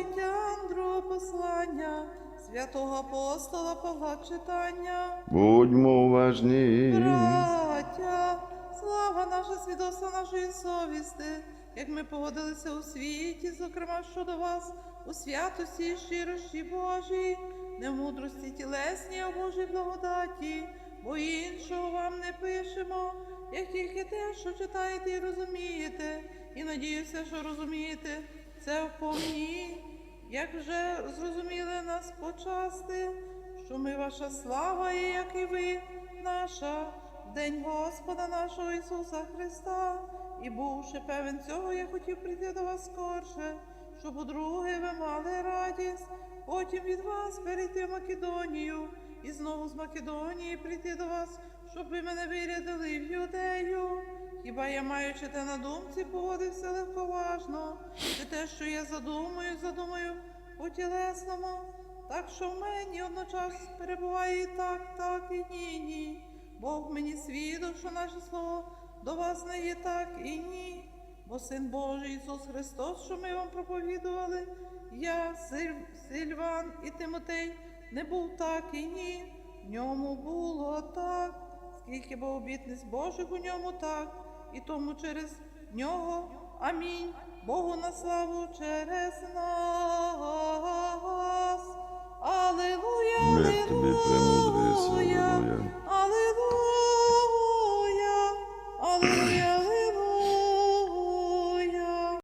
Корінтян, другого послання, святого апостола Павла читання. Будьмо уважні. Браття, слава наша свідоцтво нашої совісти, як ми поводилися у світі, зокрема щодо вас, у святості і щирості Божій, не в мудрості тілесній, а в Божій благодаті, бо іншого вам не пишемо, як тільки те, що читаєте і розумієте, і надіюся, що розумієте це в вповні, як вже зрозуміли нас почасти, що ми ваша слава, і як і ви, наша, день Господа нашого Ісуса Христа. І бувши певен цього, я хотів прийти до вас скорше, щоб удруге ви мали радість, потім від вас перейти в Македонію, і знову з Македонії прийти до вас, щоб ви мене вирядили в юдею. Хіба я маючи те на думці, поводився легковажно, що я задумаю, задумаю по тілесному, так що в мені одночасно перебуває і так, так, і ні, ні. Бог мені свідок, що наше слово до вас не є так і ні. Бо Син Божий Ісус Христос, що ми вам проповідували, я, Силь- Сильван і Тимотей, не був так і ні. В ньому було так, скільки бо обітниць Божих у ньому так, і тому через нього. Амінь. Богу на славу через нас. Аллилуйя, тобі, аллилуйя, Алілуя.